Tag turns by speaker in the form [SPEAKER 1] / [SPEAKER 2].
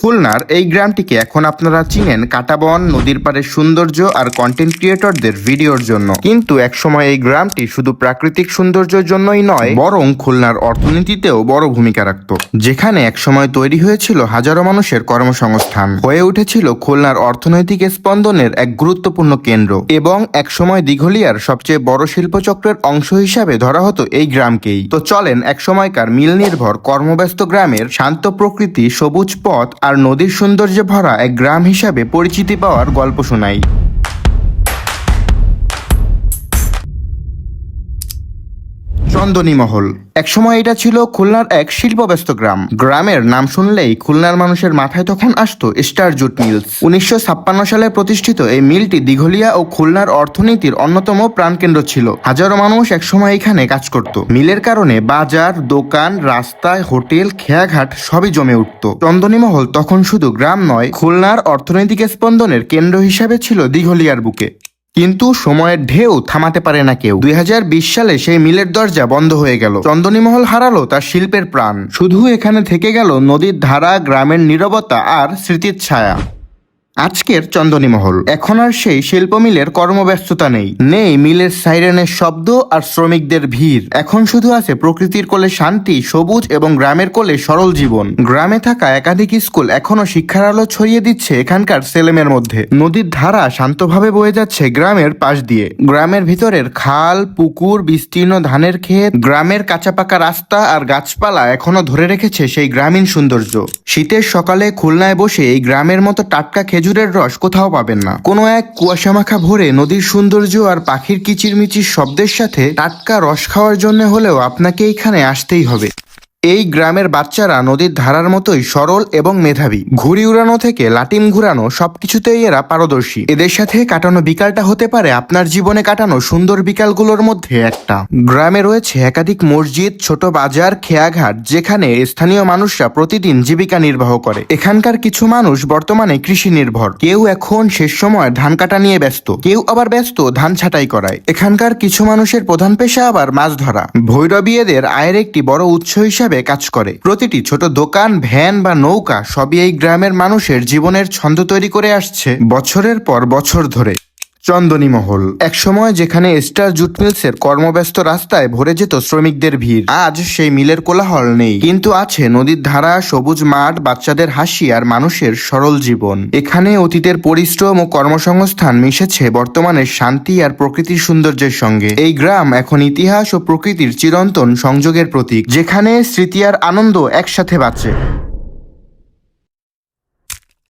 [SPEAKER 1] খুলনার এই গ্রামটিকে এখন আপনারা চিনেন কাটাবন, নদীর পাড়ের সৌন্দর্য আর কন্টেন্ট ক্রিয়েটরদের ভিডিওর জন্য। কিন্তু একসময় এই গ্রামটি শুধু প্রাকৃতিক সৌন্দর্যের জন্যই নয়, বরং খুলনার অর্থনীতিতেও বড় ভূমিকা রাখত। যেখানে একসময় তৈরি হয়েছিল হাজারো মানুষের কর্মসংস্থান। হয়ে উঠেছিল খুলনার অর্থনৈতিক স্পন্দনের এক গুরুত্বপূর্ণ কেন্দ্র। এবং একসময় দিঘলিয়ার সবচেয়ে বড় শিল্পচক্রের অংশ হিসাবে ধরা হতো এই গ্রামকেই। তো চলেন একসময়কার মিল নির্ভর কর্মব্যস্ত গ্রামের শান্ত প্রকৃতি, সবুজ পথ আর নদীর সৌন্দর্যে ভরা এক গ্রাম হিসাবে পরিচিতি পাওয়ার গল্প শোনাই। চন্দনী মহল একসময় এটা ছিল খুলনার এক শিল্পব্যস্ত গ্রাম। গ্রামের নাম শুনলেই খুলনার মানুষের মাথায় তখন আসতো স্টার জুট মিলস। উনিশশো ছাপ্পান্ন সালে প্রতিষ্ঠিত এই মিলটি দিঘলিয়া ও খুলনার অর্থনীতির অন্যতম প্রাণকেন্দ্র ছিল। হাজারো মানুষ একসময় এখানে কাজ করত। মিলের কারণে বাজার, দোকান, রাস্তায় হোটেল, খেয়াঘাট সবই জমে উঠত। চন্দনী মহল তখন শুধু গ্রাম নয়, খুলনার অর্থনৈতিক স্পন্দনের কেন্দ্র হিসাবে ছিল দিঘলিয়ার বুকে। কিন্তু সময়ের ঢেউ থামাতে পারে না কেউ। দুই হাজার বিশ সালে সেই মিলের দরজা বন্ধ হয়ে গেল। চন্দনীমহল হারালো তার শিল্পের প্রাণ। শুধু এখানে থেকে গেল নদীর ধারা, গ্রামের নিরবতা আর স্মৃতির ছায়া। আজকের চন্দনীমহল। এখন আর সেই শিল্প মিলের কর্মব্যস্ততা নেই। নেই মিলের সাইরেনের শব্দ আর শ্রমিকদের ভিড়। এখন শুধু আছে প্রকৃতির কোলে শান্তি, সবুজ এবং গ্রামের কোলে সরল জীবন। গ্রামে থাকা একাধিক স্কুল এখনও শিক্ষার আলো ছড়িয়ে দিচ্ছে এখানকার সেলেমের মধ্যে। নদীর ধারা শান্তভাবে বয়ে যাচ্ছে গ্রামের পাশ দিয়ে। গ্রামের ভিতরের খাল, পুকুর, বিস্তীর্ণ ধানের ক্ষেত, গ্রামের কাঁচা পাকা রাস্তা আর গাছপালা এখনও ধরে রেখেছে সেই গ্রামীণ সৌন্দর্য। শীতের সকালে খুলনায় বসে এই গ্রামের মতো টাটকা খেজুরের রস কোথাও পাবেন না। কোনো এক কুয়াশা মাখা ভোরে নদীর সৌন্দর্য আর পাখির কিচিরমিচির শব্দের সাথে টাটকা রস খাওয়ার জন্য হলেও আপনাকে এইখানে আসতেই হবে। এই গ্রামের বাচ্চারা নদীর ধারার মতোই সরল এবং মেধাবী। ঘুড়ি উড়ানো থেকে লাটিম ঘুরানো সবকিছুতেই এরা পারদর্শী। এদের সাথে কাটানো বিকালটা হতে পারে আপনার জীবনে কাটানো সুন্দর বিকালগুলোর মধ্যে একটা। গ্রামে রয়েছে একাধিক মসজিদ, ছোট বাজার, খেয়াঘাট, যেখানে স্থানীয় মানুষরা প্রতিদিন জীবিকা নির্বাহ করে। এখানকার কিছু মানুষ বর্তমানে কৃষি নির্ভর। কেউ এখন শেষ সময় ধান কাটা নিয়ে ব্যস্ত। কেউ আবার ব্যস্ত ধান ছাঁটাই করায়। এখানকার কিছু মানুষের প্রধান পেশা আবার মাছ ধরা। ভৈরবী এদের আয়ের একটি বড় উৎস হিসাবে কাজ করে। প্রতিটি ছোট দোকান, ভ্যান বা নৌকা সবই এই গ্রামের মানুষের জীবনের ছন্দ তৈরি করে আসছে বছরের পর বছর ধরে। চন্দনী মহল একসময় যেখানে স্টার জুট মিলসের কর্মব্যস্ত রাস্তায় ভরে যেত শ্রমিকদের ভিড়, আজ সেই মিলের কোলাহল নেই। কিন্তু আছে নদীর ধারা, সবুজ মাঠ, বাচ্চাদের হাসি আর মানুষের সরল জীবন। এখানে অতীতের পরিশ্রম ও কর্মসংস্থান মিশেছে বর্তমানের শান্তি আর প্রকৃতির সৌন্দর্যের সঙ্গে। এই গ্রাম এখন ইতিহাস ও প্রকৃতির চিরন্তন সংযোগের প্রতীক, যেখানে স্মৃতি আর আনন্দ একসাথে বাঁচে।